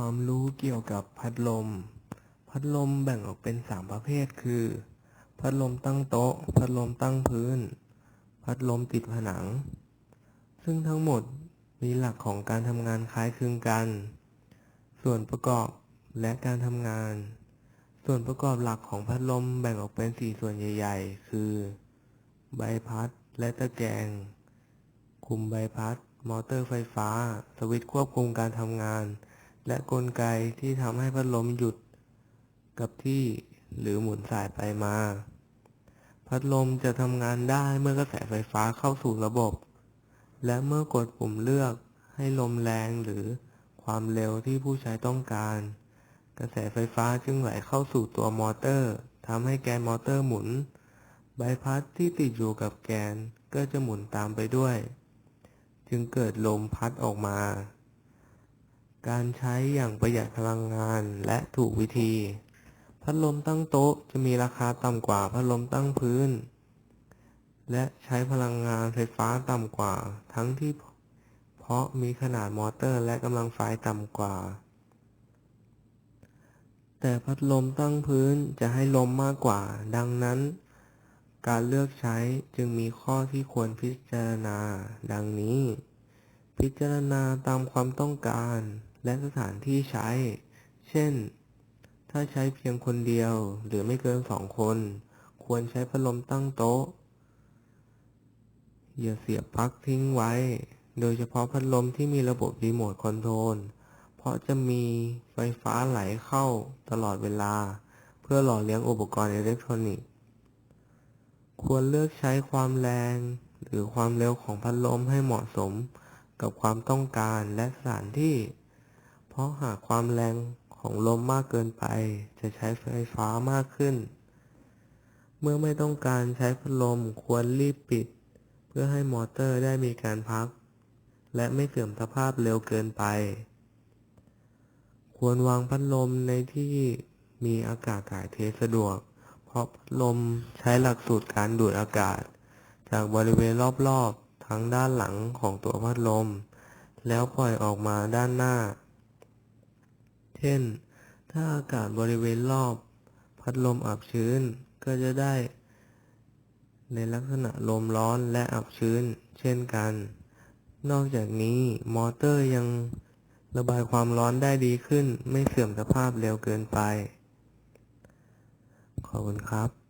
ความรู้เกี่ยวกับพัดลม พัดลมแบ่งออกเป็นสามประเภทคือ พัดลมตั้งโต๊ะ พัดลมตั้งพื้น พัดลมติดผนัง ซึ่งทั้งหมดมีหลักของการทำงานคล้ายคลึงกัน ส่วนประกอบและการทำงาน ส่วนประกอบหลักของพัดลมแบ่งออกเป็นสี่ส่วนใหญ่ ๆ คือ ใบพัดและตะแกรงคุมใบพัด มอเตอร์ไฟฟ้า สวิตช์ควบคุมการทำงาน และกลไกที่ทำให้พัดลมหยุดกับที่หรือหมุนสายไปมา พัดลมจะทำงานได้เมื่อกระแสไฟฟ้าเข้าสู่ระบบ และเมื่อกดปุ่มเลือกให้ลมแรงหรือความเร็วที่ผู้ใช้ต้องการ กระแสไฟฟ้าจึงไหลเข้าสู่ตัวมอเตอร์ทำให้แกนมอเตอร์หมุน ใบพัดที่ติดอยู่กับแกนก็จะหมุนตามไปด้วย จึงเกิดลมพัดออกมา การใช้อย่างประหยัดพลังงานและถูกวิธี พัดลมตั้งโต๊ะจะมีราคาต่ำกว่าพัดลมตั้งพื้น และใช้พลังงานไฟฟ้าต่ำกว่า ทั้งที่เพราะมีขนาดมอเตอร์และกำลังไฟต่ำกว่า แต่พัดลมตั้งพื้นจะให้ลมมากกว่า ดังนั้น การเลือกใช้จึงมีข้อที่ควรพิจารณา ดังนี้ พิจารณาตามความต้องการ และสถานที่ใช้ เช่น ถ้าใช้เพียงคนเดียวหรือไม่เกินสองคน ควรใช้พัดลมตั้งโต๊ะ อย่าเสียบปลั๊กทิ้งไว้ โดยเฉพาะพัดลมที่มีระบบรีโมทคอนโทรล เพราะจะมีไฟฟ้าไหลเข้าตลอดเวลา เพื่อหล่อเลี้ยงอุปกรณ์อิเล็กทรอนิกส์ ควรเลือกใช้ความแรง หรือความเร็วของพัดลมให้เหมาะสมกับความต้องการและสถานที่ ราะหากความแรงของลมมากเกินไป จะใช้ไฟฟ้ามากขึ้น เมื่อไม่ต้องการใช้พัดลมควรรีบปิด เพื่อให้มอเตอร์ได้มีการพัก และไม่เสื่อมสภาพเร็วเกินไป ควรวางพัดลมในที่มีอากาศถ่ายเทสะดวก เพราะพัดลมใช้หลักสูตรการดูดอากาศ จากบริเวณรอบๆทั้งด้านหลังของตัวพัดลม แล้วปล่อยออกมาด้านหน้า เช่น ถ้าอากาศบริเวณรอบ พัดลมอับชื้นก็จะได้ ในลักษณะลมร้อนและอับชื้น เช่นกัน นอกจากนี้มอเตอร์ยังระบายความร้อนได้ดีขึ้น ไม่เสื่อมสภาพเร็วเกินไป ขอบคุณครับ